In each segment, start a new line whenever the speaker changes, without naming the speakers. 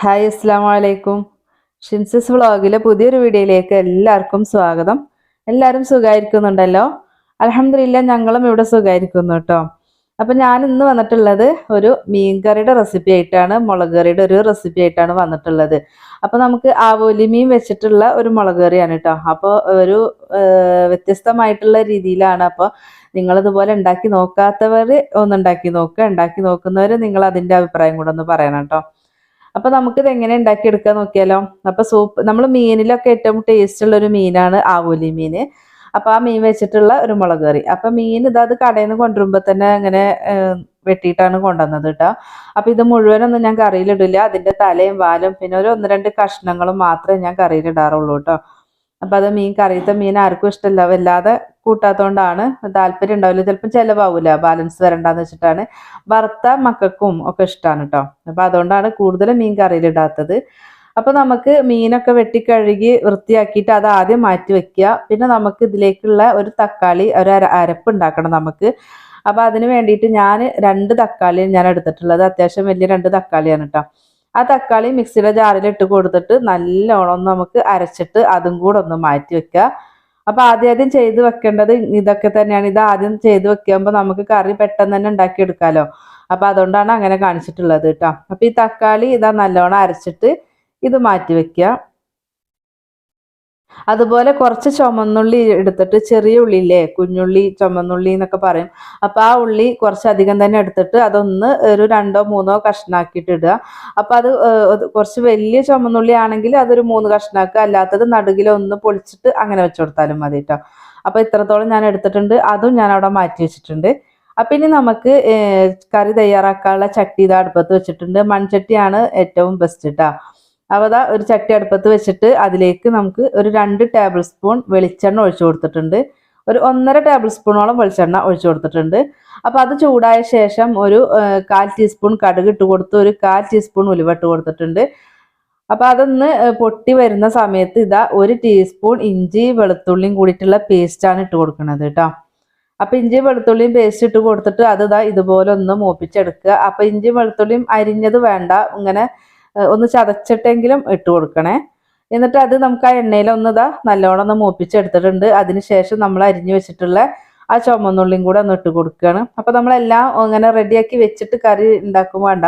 Hi അസ്സാം വലൈക്കും ഷിൻസിസ് വ്ളോഗിലെ പുതിയൊരു വീഡിയോയിലേക്ക് എല്ലാവർക്കും സ്വാഗതം. എല്ലാവരും സുഖമായിരിക്കുന്നുണ്ടല്ലോ അലഹമില്ല ഞങ്ങളും ഇവിടെ സുഖമായിരിക്കുന്നു കേട്ടോ. അപ്പം ഞാൻ ഇന്ന് വന്നിട്ടുള്ളത് ഒരു മീൻകറിയുടെ റെസിപ്പി ആയിട്ടാണ് മുളക് കറിയുടെ ഒരു റെസിപ്പി ആയിട്ടാണ് വന്നിട്ടുള്ളത്. അപ്പം നമുക്ക് ആവോലി മീൻ വെച്ചിട്ടുള്ള ഒരു മുളക് കറിയാണ് കേട്ടോ. അപ്പോൾ ഒരു വ്യത്യസ്തമായിട്ടുള്ള രീതിയിലാണ് അപ്പോൾ നിങ്ങളിതുപോലെ ഉണ്ടാക്കി നോക്കാത്തവർ ഒന്ന് ഉണ്ടാക്കി നോക്കുക ഉണ്ടാക്കി നോക്കുന്നവർ നിങ്ങൾ അതിന്റെ അഭിപ്രായം കൂടെ ഒന്ന് പറയണം കേട്ടോ. അപ്പൊ നമുക്കിത് എങ്ങനെ ഉണ്ടാക്കിയെടുക്കാൻ നോക്കിയാലോ? അപ്പൊ സൂപ്പ് നമ്മൾ മീനിലൊക്കെ ഏറ്റവും ടേസ്റ്റ് ഉള്ള ഒരു മീനാണ് ആവൂലി മീന്. അപ്പൊ ആ മീൻ വെച്ചിട്ടുള്ള ഒരു മുളക് കറി. അപ്പൊ മീൻ ഇതാ അത് കടയിൽ നിന്ന് കൊണ്ടുവരുമ്പോ തന്നെ അങ്ങനെ വെട്ടിയിട്ടാണ് കൊണ്ടുവന്നത് കേട്ടോ അപ്പൊ ഇത് മുഴുവനൊന്നും ഞാൻ കറിയിലിടില്ല അതിന്റെ തലയും വാലും പിന്നെ ഒരു ഒന്ന് രണ്ട് കഷ്ണങ്ങളും മാത്രമേ ഞാൻ കറിയിലിടാറുള്ളൂ കേട്ടോ അപ്പൊ അത് മീൻ കറിയത്തെ മീൻ ആർക്കും ഇഷ്ടമല്ല വല്ലാതെ കൂട്ടാത്തോണ്ടാണ് താല്പര്യം ഉണ്ടാവില്ല. ചിലപ്പോൾ ചിലവാകൂല ബാലൻസ് വരണ്ടാന്ന് വെച്ചിട്ടാണ്. വറുത്ത മക്കൾക്കും ഒക്കെ ഇഷ്ടമാണ് കേട്ടോ അപ്പൊ അതുകൊണ്ടാണ് കൂടുതലും മീൻ കറിയിലിടാത്തത് അപ്പോൾ നമുക്ക് മീനൊക്കെ വെട്ടി കഴുകി വൃത്തിയാക്കിയിട്ട് അത് ആദ്യം മാറ്റി വെക്കുക പിന്നെ നമുക്ക് ഇതിലേക്കുള്ള ഒരു തക്കാളി ഒരു അര അരപ്പ് ഉണ്ടാക്കണം നമുക്ക്. അപ്പൊ അതിന് വേണ്ടിയിട്ട് ഞാൻ രണ്ട് തക്കാളി ഞാൻ എടുത്തിട്ടുള്ളത്. അത്യാവശ്യം വലിയ രണ്ട് തക്കാളിയാണ് കേട്ടോ ആ തക്കാളി മിക്സിയുടെ ജാറിൽ ഇട്ട് കൊടുത്തിട്ട് നല്ലോണം നമുക്ക് അരച്ചിട്ട് അതും കൂടെ ഒന്ന് മാറ്റി വെക്കുക അപ്പൊ ആദ്യം ചെയ്ത് വെക്കേണ്ടത് ഇതൊക്കെ തന്നെയാണ്. ഇത് ആദ്യം ചെയ്ത് വെക്കുമ്പോൾ നമുക്ക് കറി പെട്ടെന്ന് തന്നെ ഉണ്ടാക്കിയെടുക്കാലോ. അപ്പൊ അതുകൊണ്ടാണ് അങ്ങനെ കാണിച്ചിട്ടുള്ളത് കേട്ടോ. അപ്പൊ ഈ തക്കാളി ഇതാ നല്ലോണം അരച്ചിട്ട് ഇത് മാറ്റി വെക്കുക. അതുപോലെ കുറച്ച് ചുമന്നുള്ളി എടുത്തിട്ട് ചെറിയ ഉള്ളി ഉള്ളിയില്ലേ കുഞ്ഞുള്ളി ചുമന്നുള്ളി എന്നൊക്കെ പറയും. അപ്പൊ ആ ഉള്ളി കുറച്ചധികം തന്നെ എടുത്തിട്ട് അതൊന്ന് ഒരു രണ്ടോ മൂന്നോ കഷ്ണാക്കിയിട്ട് ഇടുക. അപ്പൊ അത് കുറച്ച് വലിയ ചുമന്നുള്ളി ആണെങ്കിൽ അതൊരു മൂന്ന് കഷ്ണാക്കുക. അല്ലാത്തത് നടുകിൽ ഒന്ന് പൊളിച്ചിട്ട് അങ്ങനെ വെച്ച് കൊടുത്താലും മതി കേട്ടോ അപ്പൊ ഇത്രത്തോളം ഞാൻ എടുത്തിട്ടുണ്ട്. അതും ഞാൻ അവിടെ മാറ്റി വെച്ചിട്ടുണ്ട്. അപ്പൊ ഇനി നമുക്ക് കറി തയ്യാറാക്കാനുള്ള ചട്ടി ഇത് അടുപ്പത്ത് വെച്ചിട്ടുണ്ട്. മൺചട്ടിയാണ് ഏറ്റവും ബെസ്റ്റ് കേട്ടോ അപ്പോൾ ഒരു ചട്ടി അടുപ്പത്ത് വെച്ചിട്ട് അതിലേക്ക് നമുക്ക് ഒരു രണ്ട് ടേബിൾ സ്പൂൺ വെളിച്ചെണ്ണ ഒഴിച്ചു കൊടുത്തിട്ടുണ്ട്. ഒരു ഒന്നര ടേബിൾ സ്പൂണോളം വെളിച്ചെണ്ണ ഒഴിച്ചു കൊടുത്തിട്ടുണ്ട്. അപ്പോൾ അത് ചൂടായ ശേഷം ഒരു കാൽ ടീസ്പൂൺ കടുക് ഇട്ട് കൊടുത്ത് ഒരു കാൽ ടീസ്പൂൺ ഉലുവ ഇട്ട് കൊടുത്തിട്ടുണ്ട്. അപ്പം അതൊന്ന് പൊട്ടി വരുന്ന സമയത്ത് ഇതാ ഒരു ടീസ്പൂൺ ഇഞ്ചി വെളുത്തുള്ളിയും കൂടിയിട്ടുള്ള പേസ്റ്റാണ് ഇട്ട് കൊടുക്കുന്നത് കേട്ടോ അപ്പം ഇഞ്ചി വെളുത്തുള്ളിയും പേസ്റ്റ് ഇട്ട് കൊടുത്തിട്ട് അത് ഇതാ ഇതുപോലെ ഒന്ന് മൂപ്പിച്ചെടുക്കുക. അപ്പം ഇഞ്ചി വെളുത്തുള്ളിയും അരിഞ്ഞത് വേണ്ട. ഇങ്ങനെ ഒന്ന് ചതച്ചിട്ടെങ്കിലും ഇട്ട് കൊടുക്കണേ. എന്നിട്ട് അത് നമുക്ക് ആ എണ്ണയിൽ ഒന്ന് ഇതാ നല്ലോണം ഒന്ന് മൂപ്പിച്ചെടുത്തിട്ടുണ്ട്. അതിനുശേഷം നമ്മൾ അരിഞ്ഞു വെച്ചിട്ടുള്ള ആ ചുമന്നുള്ളിയും കൂടെ ഒന്ന് ഇട്ട് കൊടുക്കുകയാണ്. അപ്പോൾ നമ്മളെല്ലാം അങ്ങനെ റെഡിയാക്കി വെച്ചിട്ട് കറി ഉണ്ടാക്കും വേണ്ട.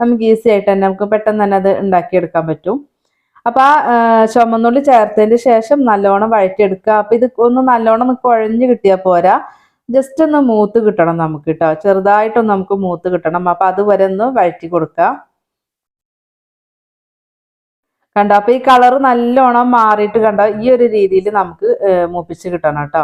നമുക്ക് ഈസി ആയിട്ട് തന്നെ നമുക്ക് പെട്ടെന്ന് തന്നെ അത് ഉണ്ടാക്കിയെടുക്കാൻ പറ്റും. അപ്പോൾ ആ ചുമന്നുള്ളി ചേർത്തതിന് ശേഷം നല്ലോണം വഴറ്റിയെടുക്കുക. അപ്പോൾ ഇത് ഒന്ന് നല്ലോണം കുഴഞ്ഞു കിട്ടിയാൽ പോരാ. ജസ്റ്റ് ഒന്ന് മൂത്ത് കിട്ടണം നമുക്ക് കേട്ടോ. ചെറുതായിട്ടൊന്ന് നമുക്ക് മൂത്ത് കിട്ടണം. അപ്പോൾ അതുവരെ ഒന്ന് വഴറ്റി കൊടുക്കുക. കണ്ടോ? അപ്പൊ ഈ കളർ നല്ലോണം മാറിയിട്ട് കണ്ടോ? ഈ ഒരു രീതിയിൽ നമുക്ക് മൂപ്പിച്ച് കിട്ടണം കേട്ടോ.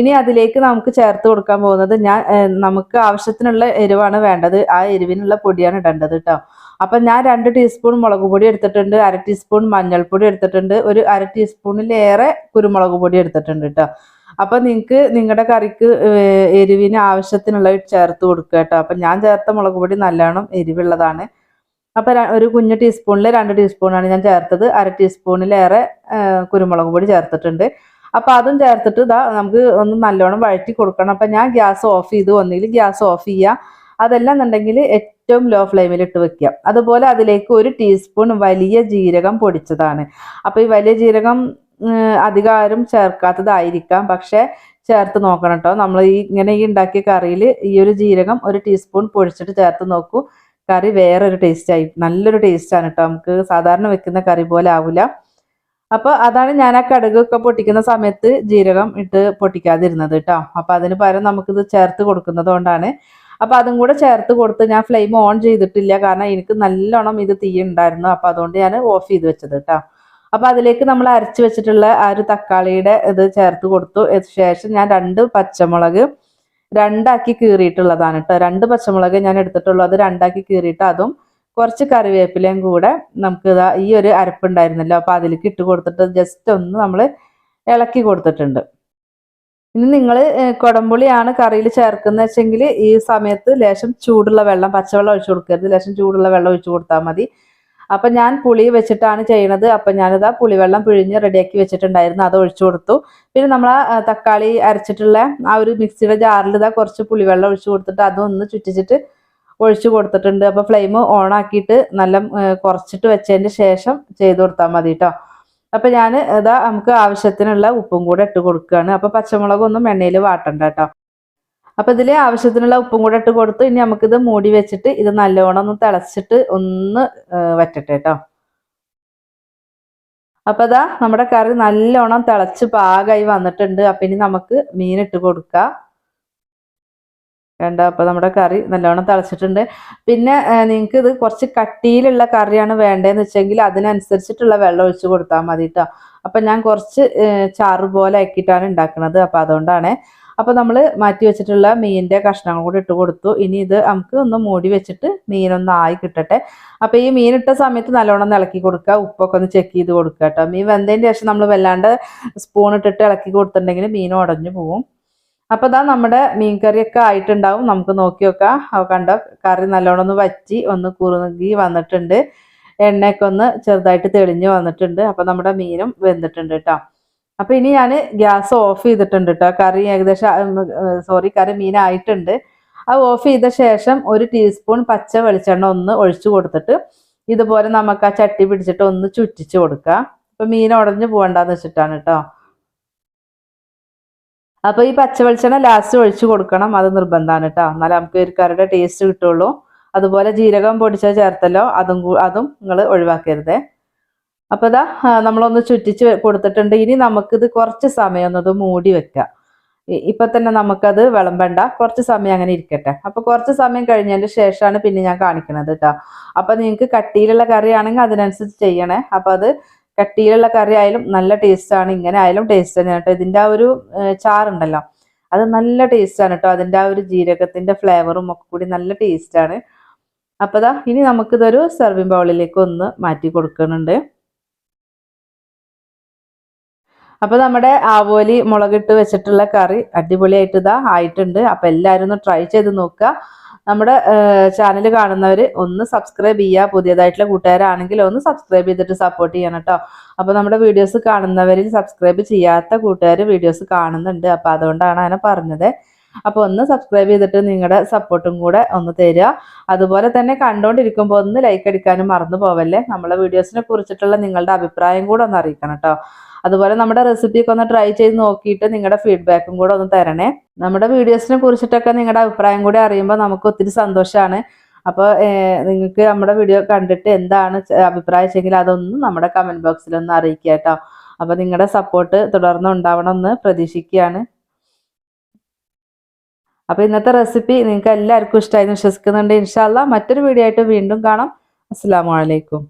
ഇനി അതിലേക്ക് നമുക്ക് ചേർത്ത് കൊടുക്കാൻ പോകുന്നത് ഞാൻ നമുക്ക് ആവശ്യത്തിനുള്ള എരിവാണ് വേണ്ടത്. ആ എരിവിനുള്ള പൊടിയാണ് ഇടേണ്ടത് കേട്ടോ. അപ്പൊ ഞാൻ രണ്ട് ടീസ്പൂൺ മുളക് പൊടി എടുത്തിട്ടുണ്ട് അര ടീസ്പൂൺ മഞ്ഞൾപ്പൊടി എടുത്തിട്ടുണ്ട് ഒരു അര ടീസ്പൂണിലേറെ കുരുമുളക് പൊടി എടുത്തിട്ടുണ്ട് കേട്ടോ. അപ്പൊ നിങ്ങൾക്ക് നിങ്ങളുടെ കറിക്ക് എരിവിന് ആവശ്യത്തിനുള്ള ചേർത്ത് കൊടുക്കുക കേട്ടോ. അപ്പൊ ഞാൻ ചേർത്ത മുളക് പൊടി നല്ലോണം എരിവുള്ളതാണ്. അപ്പൊ ഒരു കുഞ്ഞു ടീസ്പൂണിൽ രണ്ട് ടീസ്പൂണാണ് ഞാൻ ചേർത്തത്. അര ടീസ്പൂണിലേറെ കുരുമുളക് പൊടി ചേർത്തിട്ടുണ്ട്. അപ്പം അതും ചേർത്തിട്ട് ഇതാ നമുക്ക് ഒന്ന് നല്ലോണം വഴറ്റി കൊടുക്കണം. അപ്പം ഞാൻ ഗ്യാസ് ഓഫ് ചെയ്ത് വന്നെങ്കിൽ ഗ്യാസ് ഓഫ് ചെയ്യുക അതെല്ലാം എന്നുണ്ടെങ്കിൽ ഏറ്റവും ലോ ഫ്ലെയിമിൽ ഇട്ട് വെക്കുക അതുപോലെ അതിലേക്ക് ഒരു ടീസ്പൂൺ വലിയ ജീരകം പൊടിച്ചതാണ്. അപ്പം ഈ വലിയ ജീരകം അധികം ആരും ചേർക്കാത്തതായിരിക്കാം. പക്ഷെ ചേർത്ത് നോക്കണം കേട്ടോ നമ്മൾ ഈ ഇങ്ങനെ ഈ ഉണ്ടാക്കിയ കറിയിൽ ഈ ഒരു ജീരകം ഒരു ടീസ്പൂൺ പൊടിച്ചിട്ട് ചേർത്ത് നോക്കൂ. കറി വേറൊരു ടേസ്റ്റായി നല്ലൊരു ടേസ്റ്റാണ് കേട്ടോ നമുക്ക് സാധാരണ വെക്കുന്ന കറി പോലെ ആവില്ല അപ്പൊ അതാണ് ഞാൻ ആ കടുകൊക്കെ പൊട്ടിക്കുന്ന സമയത്ത് ജീരകം ഇട്ട് പൊട്ടിക്കാതിരുന്നത് കേട്ടോ അപ്പൊ അതിന് പകരം നമുക്കിത് ചേർത്ത് കൊടുക്കുന്നത് കൊണ്ടാണ്. അപ്പൊ അതും കൂടെ ചേർത്ത് കൊടുത്ത് ഞാൻ ഫ്ലെയിം ഓൺ ചെയ്തിട്ടില്ല. കാരണം എനിക്ക് നല്ലോണം ഇത് തീ ഉണ്ടായിരുന്നു. അപ്പൊ അതുകൊണ്ട് ഞാൻ ഓഫ് ചെയ്ത് വെച്ചത് കേട്ടോ അപ്പൊ അതിലേക്ക് നമ്മൾ അരച്ച് വെച്ചിട്ടുള്ള ആ ഒരു തക്കാളിയുടെ ഇത് ചേർത്ത് കൊടുത്തു. ശേഷം ഞാൻ രണ്ട് പച്ചമുളക് രണ്ടാക്കി കീറിയിട്ടുള്ളതാണ് കേട്ടോ രണ്ട് പച്ചമുളക് ഞാൻ എടുത്തിട്ടുള്ളൂ. അത് രണ്ടാക്കി കീറിയിട്ട് അതും കുറച്ച് കറിവേപ്പിലയും കൂടെ നമുക്ക് ഇതാ ഈ ഒരു അരപ്പുണ്ടായിരുന്നല്ലോ. അപ്പൊ അതിലേക്ക് ഇട്ട് കൊടുത്തിട്ട് ജസ്റ്റ് ഒന്ന് നമ്മൾ ഇളക്കി കൊടുത്തിട്ടുണ്ട്. ഇനി നിങ്ങൾ കുടംപുളിയാണ് കറിയിൽ ചേർക്കുന്ന വെച്ചെങ്കിൽ ഈ സമയത്ത് ലേശം ചൂടുള്ള വെള്ളം പച്ചവെള്ളം ഒഴിച്ചു കൊടുക്കരുത്. ലേശം ചൂടുള്ള വെള്ളം ഒഴിച്ചു കൊടുത്താൽ മതി. അപ്പൊ ഞാൻ പുളി വെച്ചിട്ടാണ് ചെയ്യണത്. അപ്പൊ ഞാനിതാ പുളിവെള്ളം പിഴിഞ്ഞ് റെഡിയാക്കി വെച്ചിട്ടുണ്ടായിരുന്നു. അത് ഒഴിച്ചു കൊടുത്തു. പിന്നെ നമ്മൾ ആ തക്കാളി അരച്ചിട്ടുള്ള ആ ഒരു മിക്സിയുടെ ജാറിൽ ഇതാ കുറച്ച് പുളിവെള്ളം ഒഴിച്ചു കൊടുത്തിട്ട് അതൊന്ന് ചുറ്റിച്ചിട്ട് ഒഴിച്ചു കൊടുത്തിട്ടുണ്ട്. അപ്പോൾ ഫ്ലെയിം ഓൺ ആക്കിയിട്ട് നല്ല കുറച്ചിട്ട് വെച്ചതിന് ശേഷം ചെയ്ത് കൊടുത്താൽ മതി കേട്ടോ അപ്പോൾ ഞാൻ ഇതാ നമുക്ക് ആവശ്യത്തിനുള്ള ഉപ്പും കൂടെ ഇട്ട് കൊടുക്കുകയാണ് അപ്പോൾ പച്ചമുളകൊന്നും എണ്ണയിൽ വാട്ടണ്ട കേട്ടോ അപ്പോൾ ഇതിൽ ആവശ്യത്തിനുള്ള ഉപ്പും കൂടെ ഇട്ട് കൊടുത്ത്. ഇനി നമുക്കിത് മൂടി വെച്ചിട്ട് ഇത് നല്ലോണം ഒന്ന് തിളച്ചിട്ട് ഒന്ന് വെറ്റട്ടെ കേട്ടോ അപ്പോൾ അതാ നമ്മുടെ കറി നല്ലോണം തിളച്ച് പാകമായി വന്നിട്ടുണ്ട്. അപ്പം ഇനി നമുക്ക് മീൻ ഇട്ട് കൊടുക്കാം. വേണ്ട അപ്പോൾ നമ്മുടെ കറി നല്ലോണം തിളച്ചിട്ടുണ്ട്. പിന്നെ നിങ്ങൾക്ക് ഇത് കുറച്ച് കട്ടിയിലുള്ള കറിയാണ് വേണ്ടതെന്ന് വെച്ചെങ്കിൽ അതിനനുസരിച്ചിട്ടുള്ള വെള്ളം ഒഴിച്ച് കൊടുത്താൽ മതി കേട്ടോ അപ്പം ഞാൻ കുറച്ച് ചാറ് പോലെ ആക്കിയിട്ടാണ് ഉണ്ടാക്കുന്നത് അപ്പോൾ അതുകൊണ്ടാണ് അപ്പോൾ നമ്മൾ മാറ്റി വെച്ചിട്ടുള്ള മീനിന്റെ കഷ്ണങ്ങൾ കൂടി ഇട്ട് കൊടുത്തു. ഇനി ഇത് നമുക്ക് ഒന്ന് മൂടി വെച്ചിട്ട് മീനൊന്ന് ആയി കിട്ടട്ടെ. അപ്പോൾ ഈ മീൻ ഇട്ട സമയത്ത് നല്ലോണം ഇളക്കി കൊടുക്കുക. ഉപ്പൊക്കെ ഒന്ന് ചെക്ക് ചെയ്ത് കൊടുക്കുക കേട്ടോ. മീൻ വെന്തതിന്റെ ശേഷം നമ്മൾ വല്ലാണ്ട് സ്പൂൺ ഇട്ടിട്ട് ഇളക്കി കൊടുത്തിട്ടുണ്ടെങ്കിൽ മീൻ ഉടഞ്ഞു പോവും. അപ്പോൾ ഇതാ നമ്മുടെ മീൻ കറിയൊക്കെ ആയിട്ടുണ്ടാവും. നമുക്ക് നോക്കി നോക്കാം. കണ്ടോ? കറി നല്ലോണം ഒന്ന് വറ്റി ഒന്ന് കുറുകി വന്നിട്ടുണ്ട്. എണ്ണയൊക്കെ ഒന്ന് ചെറുതായിട്ട് തെളിഞ്ഞ് വന്നിട്ടുണ്ട്. അപ്പോൾ നമ്മുടെ മീനും വെന്തിട്ടുണ്ട് കേട്ടോ. അപ്പോൾ ഇനി ഞാൻ ഗ്യാസ് ഓഫ് ചെയ്തിട്ടുണ്ട് കേട്ടോ കറി ഏകദേശം സോറി കറി മീനായിട്ടുണ്ട്. അത് ഓഫ് ചെയ്ത ശേഷം ഒരു ടീസ്പൂൺ പച്ച വെളിച്ചെണ്ണ ഒന്ന് ഒഴിച്ചു കൊടുത്തിട്ട് ഇതുപോലെ നമുക്ക് ആ ചട്ടി പിടിച്ചിട്ട് ഒന്ന് ചുറ്റിച്ച് കൊടുക്കുക അപ്പോൾ മീൻ ഉടഞ്ഞു പോകണ്ടെന്ന് വെച്ചിട്ടാണ് കേട്ടോ അപ്പൊ ഈ പച്ച വെളിച്ചെണ്ണ ലാസ്റ്റ് ഒഴിച്ചു കൊടുക്കണം. അത് നിർബന്ധമാണ് കേട്ടോ എന്നാലേ നമുക്ക് ഒരു കറിയുടെ ടേസ്റ്റ് കിട്ടുള്ളൂ. അതുപോലെ ജീരകം പൊടിച്ചത് ചേർത്തല്ലോ. അതും അതും നിങ്ങൾ ഒഴിവാക്കരുതേ. അപ്പോൾ ഇതാ നമ്മളൊന്ന് ചുറ്റിച്ച് കൊടുത്തിട്ടുണ്ട്. ഇനി നമുക്കിത് കുറച്ച് സമയം ഒന്നത് മൂടി വെക്കാം. ഇപ്പൊ തന്നെ നമുക്കത് വിളമ്പണ്ട. കുറച്ച് സമയം അങ്ങനെ ഇരിക്കട്ടെ. അപ്പൊ കുറച്ച് സമയം കഴിഞ്ഞതിന് ശേഷമാണ് പിന്നെ ഞാൻ കാണിക്കണത് കേട്ടോ അപ്പൊ നിങ്ങൾക്ക് കട്ടിയിലുള്ള കറി ആണെങ്കിൽ അതിനനുസരിച്ച് ചെയ്യണേ. അപ്പൊ അത് കട്ടിയിലുള്ള കറി ആയാലും നല്ല ടേസ്റ്റ് ആണ് ഇങ്ങനെ ആയാലും ടേസ്റ്റ് തന്നെയാണ് കേട്ടോ ഇതിന്റെ ആ ഒരു ചാറുണ്ടല്ലോ. അത് നല്ല ടേസ്റ്റ് ആണ് കേട്ടോ അതിന്റെ ആ ഒരു ജീരകത്തിന്റെ ഫ്ലേവറും ഒക്കെ കൂടി നല്ല ടേസ്റ്റ് ആണ് അപ്പൊ ഇനി നമുക്കിതൊരു സെർവിങ് ബൗളിലേക്ക് ഒന്ന് മാറ്റി കൊടുക്കുന്നുണ്ട്. അപ്പൊ നമ്മുടെ ആവോലി മുളകിട്ട് വെച്ചിട്ടുള്ള കറി അടിപൊളിയായിട്ട് ഇതാ ആയിട്ടുണ്ട്. അപ്പൊ എല്ലാവരും ഒന്ന് ട്രൈ ചെയ്ത് നോക്കുക. നമ്മുടെ ചാനൽ കാണുന്നവർ ഒന്ന് സബ്സ്ക്രൈബ് ചെയ്യുക. പുതിയതായിട്ടുള്ള കൂട്ടുകാരാണെങ്കിൽ ഒന്ന് സബ്സ്ക്രൈബ് ചെയ്തിട്ട് സപ്പോർട്ട് ചെയ്യണം കേട്ടോ അപ്പൊ നമ്മുടെ വീഡിയോസ് കാണുന്നവരിൽ സബ്സ്ക്രൈബ് ചെയ്യാത്ത കൂട്ടുകാർ വീഡിയോസ് കാണുന്നുണ്ട്. അപ്പൊ അതുകൊണ്ടാണ് അങ്ങനെ പറഞ്ഞത്. അപ്പൊ ഒന്ന് സബ്സ്ക്രൈബ് ചെയ്തിട്ട് നിങ്ങളുടെ സപ്പോർട്ടും കൂടെ ഒന്ന് തരിക അതുപോലെ തന്നെ കണ്ടുകൊണ്ടിരിക്കുമ്പോൾ ഒന്ന് ലൈക്ക് അടിക്കാനും മറന്നു പോവല്ലേ? നമ്മളെ വീഡിയോസിനെ കുറിച്ചിട്ടുള്ള നിങ്ങളുടെ അഭിപ്രായം കൂടെ ഒന്ന് അറിയിക്കണം കേട്ടോ അതുപോലെ നമ്മുടെ റെസിപ്പിയൊക്കെ ഒന്ന് ട്രൈ ചെയ്ത് നോക്കിയിട്ട് നിങ്ങളുടെ ഫീഡ്ബാക്കും കൂടെ ഒന്ന് തരണേ. നമ്മുടെ വീഡിയോസിനെ കുറിച്ചിട്ടൊക്കെ നിങ്ങളുടെ അഭിപ്രായം കൂടെ അറിയുമ്പോൾ നമുക്ക് ഒത്തിരി സന്തോഷമാണ് അപ്പോൾ നിങ്ങൾക്ക് നമ്മുടെ വീഡിയോ കണ്ടിട്ട് എന്താണ് ച- അഭിപ്രായം വെച്ചെങ്കിൽ അതൊന്നും നമ്മുടെ കമന്റ് ബോക്സിൽ ഒന്ന് അറിയിക്കുക കേട്ടോ അപ്പോൾ നിങ്ങളുടെ സപ്പോർട്ട് തുടർന്ന് ഉണ്ടാവണമെന്ന് പ്രതീക്ഷിക്കുകയാണ് അപ്പോൾ ഇന്നത്തെ റെസിപ്പി നിങ്ങൾക്ക് എല്ലാവർക്കും ഇഷ്ടമായി എന്ന് വിശ്വസിക്കുന്നുണ്ട് ഇൻഷാല്ല മറ്റൊരു വീഡിയോ ആയിട്ട് വീണ്ടും കാണാം. അസ്സാം വലൈക്കും